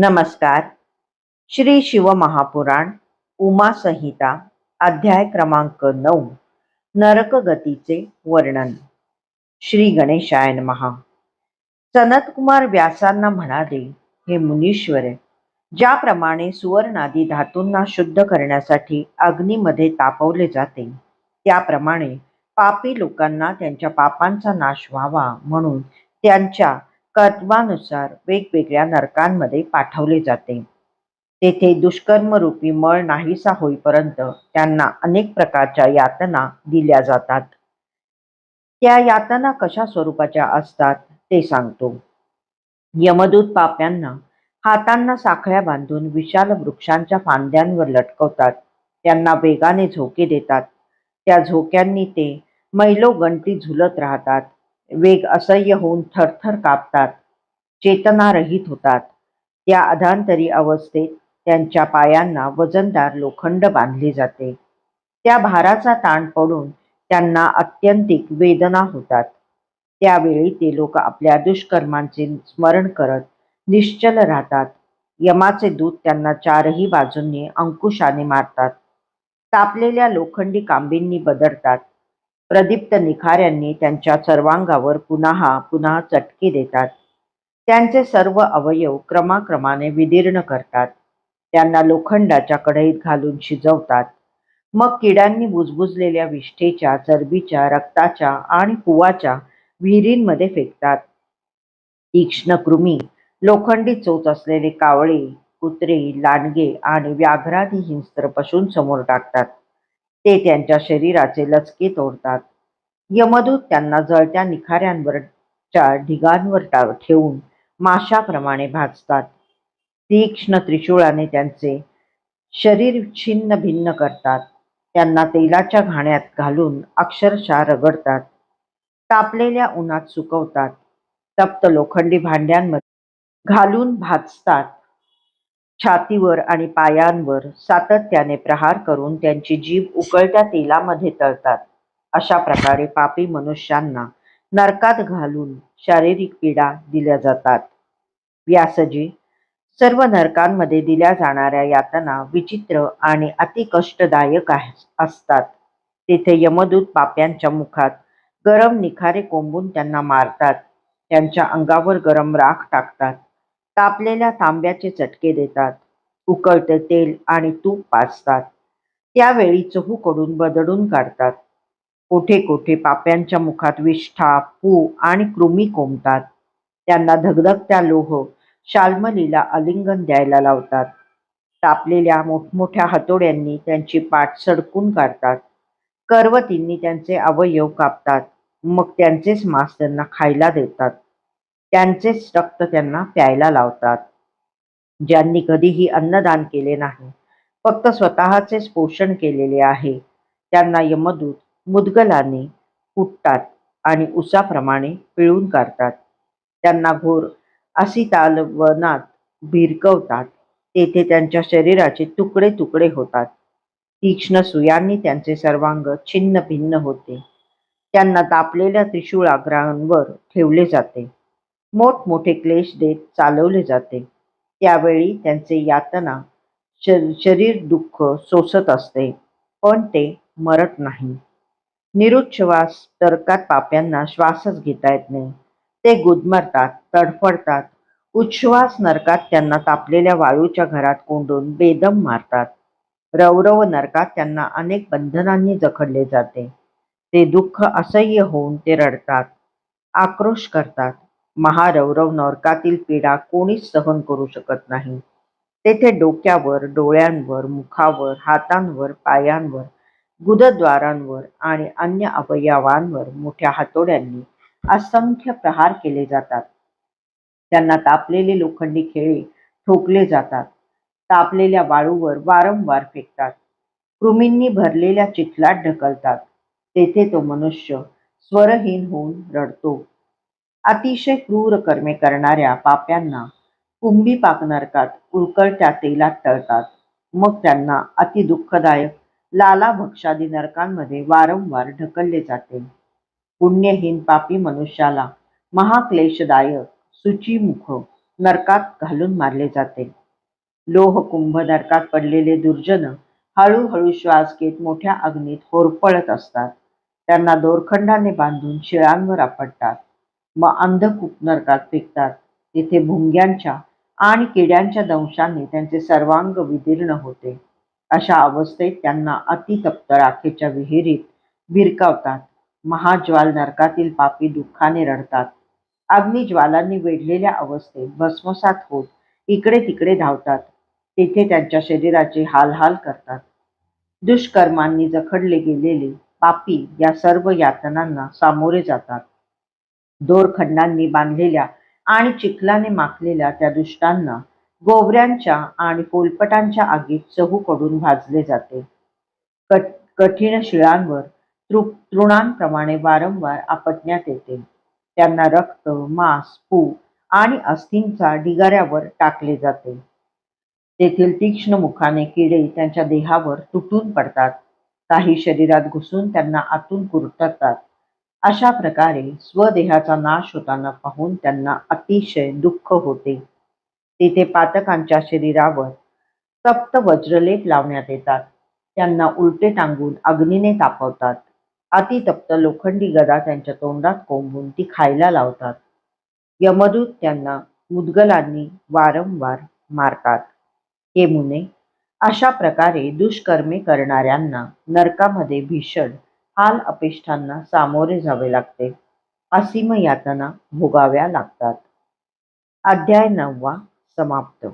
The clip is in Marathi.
नमस्कार. श्री शिवमहापुराण उमा संहिता अध्याय क्रमांक नऊ नरकगतीचे वर्णन. श्री गणेशायन महा सनतकुमार व्यासांना म्हणाले हे मुनीश्वर ज्याप्रमाणे सुवर्णादी धातूंना शुद्ध करण्यासाठी अग्नीमध्ये तापवले जाते त्याप्रमाणे पापी लोकांना त्यांच्या पापांचा नाश व्हावा म्हणून त्यांच्या कर्मानुसार वेगवेगळ्या नरकांमध्ये पाठवले जाते. तेथे दुष्कर्मरूपी मळ नाहीसा होईपर्यंत त्यांना अनेक प्रकारच्या यातना दिल्या जातात. त्या यातना कशा स्वरूपाच्या असतात ते सांगतो. यमदूत पाप्यांना हातांना साखळ्या बांधून विशाल वृक्षांच्या फांद्यांवर लटकवतात. त्यांना वेगाने झोके देतात. त्या झोक्यांनी ते मैलो गंटी झुलत राहतात. वेग असह्य होऊन थरथर कापतात चेतनारहित होतात. त्या अधांतरी अवस्थेत त्यांच्या पायांना वजनदार लोखंड बांधले जाते. त्या भाराचा ताण पडून त्यांना अत्यंतिक वेदना होतात. त्यावेळी ते लोक आपल्या दुष्कर्मांचे स्मरण करत निश्चल राहतात. यमाचे दूत त्यांना चारही बाजूंनी अंकुशाने मारतात. तापलेल्या लोखंडी कांबींनी बदलतात. प्रदीप्त निखाऱ्यांनी त्यांच्या सर्वांगावर पुन्हा पुन्हा चटके देतात. त्यांचे सर्व अवयव क्रमाक्रमाने विदीर्ण करतात. त्यांना लोखंडाच्या कढईत घालून शिजवतात. मग किड्यांनी बुजबुजलेल्या विष्ठेच्या चरबीच्या रक्ताच्या आणि पुवाच्या विहिरींमध्ये फेकतात. तीक्ष्ण कृमी लोखंडी चोच असलेले कावळे कुत्रे लांडगे आणि व्याघ्रादी हिंस्त्र पशूंसमोर टाकतात. ते त्यांच्या शरीराचे लचके तोडतात. यमदूत त्यांना जळत्या निखाऱ्यांवरच्या ढिगांवर ठेवून माशाप्रमाणे भाजतात. तीक्ष्ण त्रिशूळाने त्यांचे शरीर छिन्न भिन्न करतात. त्यांना तेलाच्या घाण्यात घालून अक्षरशः रगडतात. तापलेल्या उन्हात सुकवतात. तप्त लोखंडी भांड्यांमध्ये घालून भाजतात. छातीवर आणि पायांवर सातत्याने प्रहार करून त्यांची जीभ उकळत्या तेलामध्ये तळतात. अशा प्रकारे पापी मनुष्यांना नरकात घालून शारीरिक पीडा दिल्या जातात. व्यासजी सर्व नरकांमध्ये दिल्या जाणाऱ्या यातना विचित्र आणि अति कष्टदायक आहे- असतात. तेथे यमदूत पाप्यांच्या मुखात गरम निखारे कोंबून त्यांना मारतात. त्यांच्या अंगावर गरम राख टाकतात. तापलेल्या तांब्याचे चटके देतात. उकळते तेल आणि तूप पाजतात. त्यावेळी चहूकडून बदडून काढतात. कोठे कोठे पाप्यांच्या मुखात विष्ठा पू आणि कृमी कोंबतात. त्यांना धगधगत्या लोह शाल्मलीला आलिंगन द्यायला लावतात. तापलेल्या मोठमोठ्या हातोड्यांनी त्यांची पाठ सडकून काढतात. करवतींनी त्यांचे अवयव कापतात. मग त्यांचेच मांस त्यांना खायला देतात. त्यांचेच रक्त त्यांना प्यायला लावतात. ज्यांनी कधीही अन्नदान केले नाही फक्त स्वतःचेच पोषण केलेले आहे. त्यांना यमदूत मुदगलाने कुटतात आणि उसाप्रमाणे पिळून काढतात. त्यांना घोर असितालवनात भिरकवतात. तेथे त्यांच्या शरीराचे तुकडे तुकडे होतात. तीक्ष्ण सुयांनी त्यांचे सर्वांग छिन्न भिन्न होते. त्यांना तापलेल्या त्रिशूळाग्रांवर ठेवले जाते. मोठमोठे क्लेश देत चालवले जाते. त्यावेळी त्यांचे यातना श- शरीर दुःख सोसत असते पण ते मरत नाही. निरुच्छ्वास तर्कात पाप्यांना श्वासच घेता येत नाही. ते गुदमरतात तडफडतात. उच्छ्वास नरकात त्यांना तापलेल्या वाळूच्या घरात कोंडून बेदम मारतात. रौरव नरकात त्यांना अनेक बंधनांनी जखडले जाते. ते दुःख असह्य होऊन ते रडतात. आक्रोश करतात. महारौरव नरकातील पीडा कोणीच सहन करू शकत नाही. तेथे डोक्यावर डोळ्यांवर मुखावर हातांवर पायांवर गुदद्वारांवर आणि अन्य अवयवांवर मोठ्या हातोड्यांनी असंख्य प्रहार केले जातात. त्यांना तापलेले लोखंडी खेळे ठोकले जातात. तापलेल्या वाळूवर वारंवार फेकतात. कृमींनी भरलेल्या चिखलात ढकलतात. तेथे तो मनुष्य स्वरहीन होऊन रडतो. अतिशय क्रूर कर्मे करणाऱ्या पाप्यांना कुंभी पाक नरकात उलकळत्या तेलात तळतात. मग त्यांना अति दुःखदायक लाला भक्षादी नरकांमध्ये वारंवार ढकलले जाते. पुण्यहीन पापी मनुष्याला महाक्लेशदायक सुचीमुख नरकात घालून मारले जाते. लोह कुंभ नरकात पडलेले दुर्जन हळूहळू श्वास घेत मोठ्या अग्नीत होरपळत असतात. त्यांना दोरखंडाने बांधून शिळांवर आपटतात. मग अंधकूप नरकात फेकतात. तिथे भुंग्यांच्या आणि किड्यांच्या दंशाने त्यांचे सर्वांग विदीर्ण होते. अशा अवस्थेत त्यांना अतितप्त राखेच्या विहिरीत भिरकावतात महाज्वाल नरकातील पापी दुःखाने रडतात. अग्निज्वालांनी वेढलेल्या अवस्थेत भस्मसात होत इकडे तिकडे धावतात. तेथे त्यांच्या शरीराचे हालहाल करतात. दुष्कर्मांनी जखडले गेलेले पापी या सर्व यातनांना सामोरे जातात. दोरखंडांनी बांधलेल्या आणि चिखलाने माखलेल्या त्या दुष्टांना गोवऱ्यांच्या आणि पोलपटांच्या आगीत चहूकडून भाजले जाते. कठीण शिळांवर तृ तृणांप्रमाणे वारंवार आपटण्यात येते. त्यांना रक्त मांस पू आणि अस्थींचा ढिगाऱ्यावर टाकले जाते. तेथील तीक्ष्ण मुखाने किडे त्यांच्या देहावर तुटून पडतात. काही शरीरात घुसून त्यांना आतून कुरतडतात अशा प्रकारे स्वदेहाचा नाश होताना पाहून त्यांना अतिशय दुःख होते. तेथे पातकांच्या शरीरावर तप्त वज्रलेप लावण्यात येतात. त्यांना उलटे टांगून अग्नीने तापवतात. अतितप्त लोखंडी गदा त्यांच्या तोंडात कोंबून ती खायला लावतात. यमदूत त्यांना मुदगलांनी वारंवार मारतात. हे मुने अशा प्रकारे दुष्कर्मे करणाऱ्यांना नरकामध्ये भीषण हाल अपेष्टांना सामोरे जावे लागते. असीम यातना भोगाव्या लागतात. अध्याय नववा समाप्त.